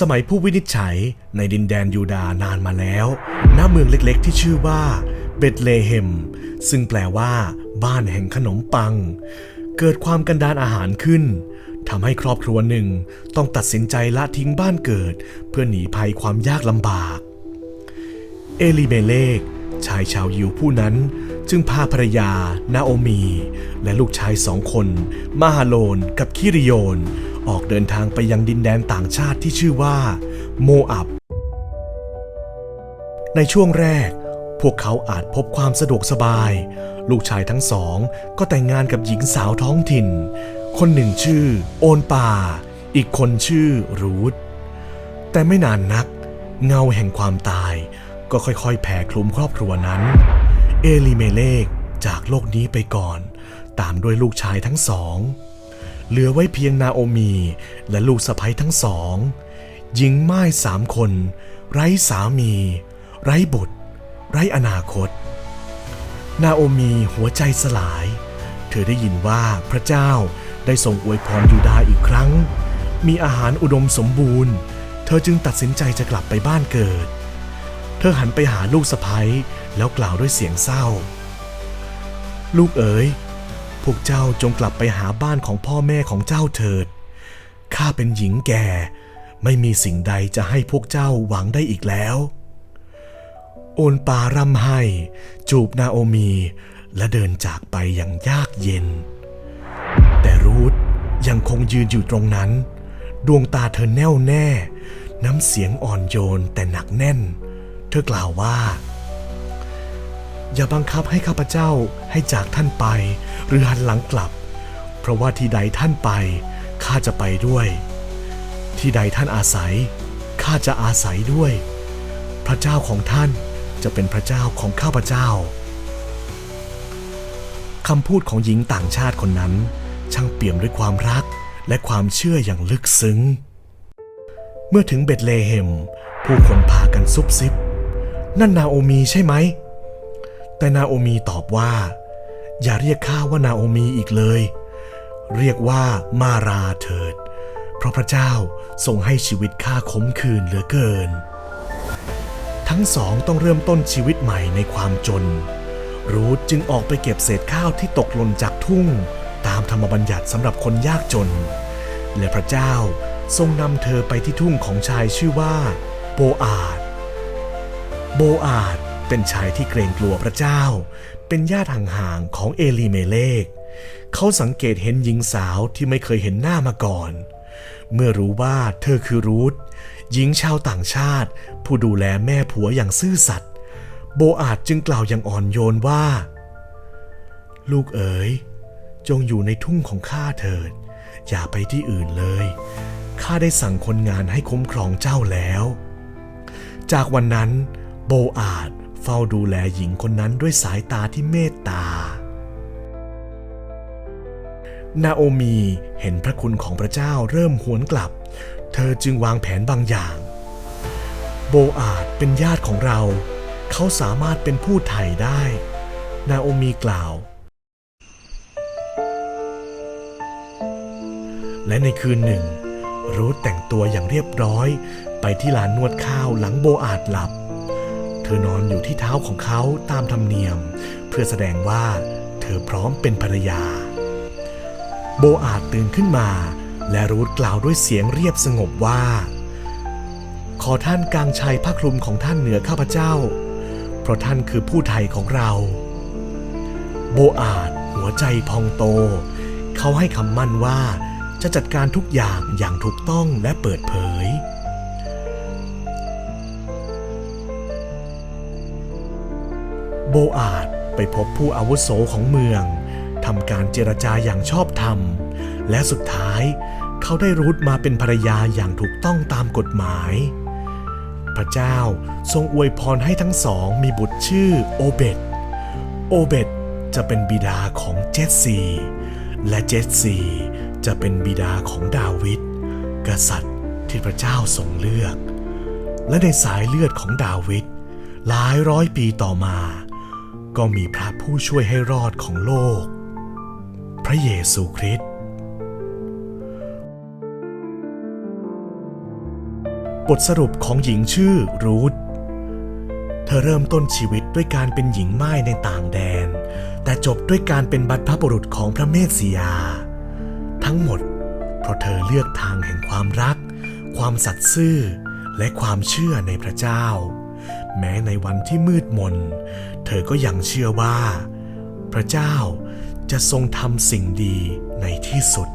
สมัยผู้วินิจฉัยในดินแดนยูดานานมาแล้ว ณ เมืองเล็กๆ ที่ชื่อว่าเบธเลเฮม ซึ่งแปลว่า บ้านแห่งขนมปัง เกิดความกันดานอาหารขึ้นทำให้ครอบครัวหนึ่งต้องตัดสินใจละทิ้งบ้านเกิด เพื่อหนีภัยความยากลำบาก เอลิเมเลก ชายชาวยิวผู้นั้น จึงพาภรรยา นาโอมี และลูกชายสองคน มาฮาโลนกับคิริโยน ออกเดินทางไปยังดินแดนต่างชาติที่ชื่อว่า โมอับ ในช่วงแรก พวกเขาอาจพบความสะดวกสบาย ลูกชายทั้งสองก็แต่งงานกับหญิงสาวท้องถิ่น คนหนึ่งชื่อ โอนปาอีกคนชื่อรูธแต่ไม่นานนัก เงาแห่งความตาย ก็ค่อยๆ แผ่คลุมครอบครัวนั้น เอลิเมเลกจากโลกนี้ไปก่อน ตามด้วยลูกชายทั้งสอง เหลือไว้เพียงนาโอมีและลูกสะใภ้ทั้งสองหญิงม่ายสามคน ไร้สามี ไร้บุตร ไร้อนาคต นาโอมีหัวใจสลาย เธอได้ยินว่าพระเจ้าได้ทรงอวยพรยูดาห์อีกครั้ง มีอาหารอุดมสมบูรณ์ เธอจึงตัดสินใจจะกลับไปบ้านเกิด เธอหันไปหาลูกสะพ้ยแล้วกล่าวด้วยเสียงเศร้า ลูกเอ๋ย พวกเจ้าจงกลับไปหาบ้านของพ่อแม่ของเจ้าเถิด ข้าเป็นหญิงแก่ ไม่มีสิ่งใดจะให้พวกเจ้าหวังได้อีกแล้ว โอนปาร่ำไห้ จูบนาโอมีและเดินจากไปอย่างยากเย็น แต่รูธยังคงยืนอยู่ตรงนั้น ดวงตาเธอแน่วแน่ น้ำเสียงอ่อนโยนแต่หนักแน่น เธอกล่าวว่า อย่าบังคับให้ข้าพเจ้าให้จากท่านไป หรือหันหลังกลับ เพราะว่าที่ใดท่านไปข้าจะไปด้วย ที่ใดท่านอาศัยข้าจะอาศัยด้วย พระเจ้าของท่านจะเป็นพระเจ้าของข้าพเจ้าคำพูดของหญิงต่างชาติคนนั้น ช่างเปี่ยมด้วยความรักและความเชื่ออย่างลึกซึ้ง เมื่อถึงเบธเลเฮมผู้คนพากันซุบซิบ นั่นนาโอมีใช่ไหม แต่นาโอมีตอบว่า อย่าเรียกข้าว่านาโอมีอีกเลย เรียกว่ามาราเถิด เพราะพระเจ้าทรงให้ชีวิตข้าขมขื่นเหลือเกิน ทั้งสองต้องเริ่มต้นชีวิตใหม่ในความจน รูธจึงออกไปเก็บเศษข้าวที่ตกหล่นจากทุ่ง ตามธรรมบัญญัติสำหรับคนยากจน และพระเจ้าทรงนำเธอไปที่ทุ่งของชายชื่อว่า โบอาด โบอาด เป็นชายที่เกรงกลัวพระเจ้า เป็นญาติห่างๆของเอลีเมเลก เขาสังเกตเห็นหญิงสาวที่ไม่เคยเห็นหน้ามาก่อน เมื่อรู้ว่าเธอคือรูธหญิงชาวต่างชาติ ผู้ดูแลแม่ผัวอย่างซื่อสัตย์ โบอาดจึงกล่าวอย่างอ่อนโยนว่า ลูกเอ๋ย จงอยู่ในทุ่งของข้าเถิด อย่าไปที่อื่นเลย ข้าได้สั่งคนงานให้คุ้มครองเจ้าแล้ว จากวันนั้นโบอาด เฝ้าดูแลหญิงคนนั้นด้วยสายตาที่เมตตา นาโอมีเห็นพระคุณของพระเจ้าเริ่มหวนกลับ เธอจึงวางแผนบางอย่าง โบอาดเป็นญาติของเรา เขาสามารถเป็นผู้ไถ่ได้ นาโอมีกล่าวและในคืนหนึ่ง รูธแต่งตัวอย่างเรียบร้อย ไปที่ลานนวดข้าวหลังโบอาดหลับ เธอนอนอยู่ที่เท้าของเขาตามธรรมเนียม เพื่อแสดงว่า เธอพร้อมเป็นภรรยา โบอาดตื่นขึ้นมา และรูธกล่าวด้วยเสียงเรียบสงบว่า ขอท่านกางชัยผ้าคลุมของท่านเหนือข้าพเจ้า เพราะท่านคือผู้ไทยของเรา โบอาดหัวใจพองโต เขาให้คำมั่นว่าจะจัดการทุกอย่างอย่างถูกต้องและเปิดเผย บอาดไปพบผู้อาวุโสของเมืองทำการเจรจาอย่างชอบธรรม และสุดท้ายเขาได้รูทมาเป็นภรรยาอย่างถูกต้องตามกฎหมาย พระเจ้าทรงอวยพรให้ทั้งสองมีบุตรชื่อโอเบตโอเบตจะเป็นบิดาของเจสซีและเจสซีจะเป็นบิดาของดาวิดกษัตริย์ที่พระเจ้าทรงเลือก และในสายเลือดของดาวิดหลายร้อยปีต่อมา ก็มีพระผู้ช่วยให้รอดของโลก พระเยซูคริสต์บทสรุปของหญิงชื่อรูธเธอเริ่มต้นชีวิตด้วยการเป็นหญิงไม่ายในต่างแดน แต่จบด้วยการเป็นบรรพบุรุษของพระเมสสิยา ทั้งหมด เพราะเธอเลือกทางแห่งความรัก ความสัตย์ซื่อ และความเชื่อในพระเจ้า แม้ในวันที่มืดมน เธอก็ยังเชื่อว่า พระเจ้าจะทรงทำสิ่งดีในที่สุด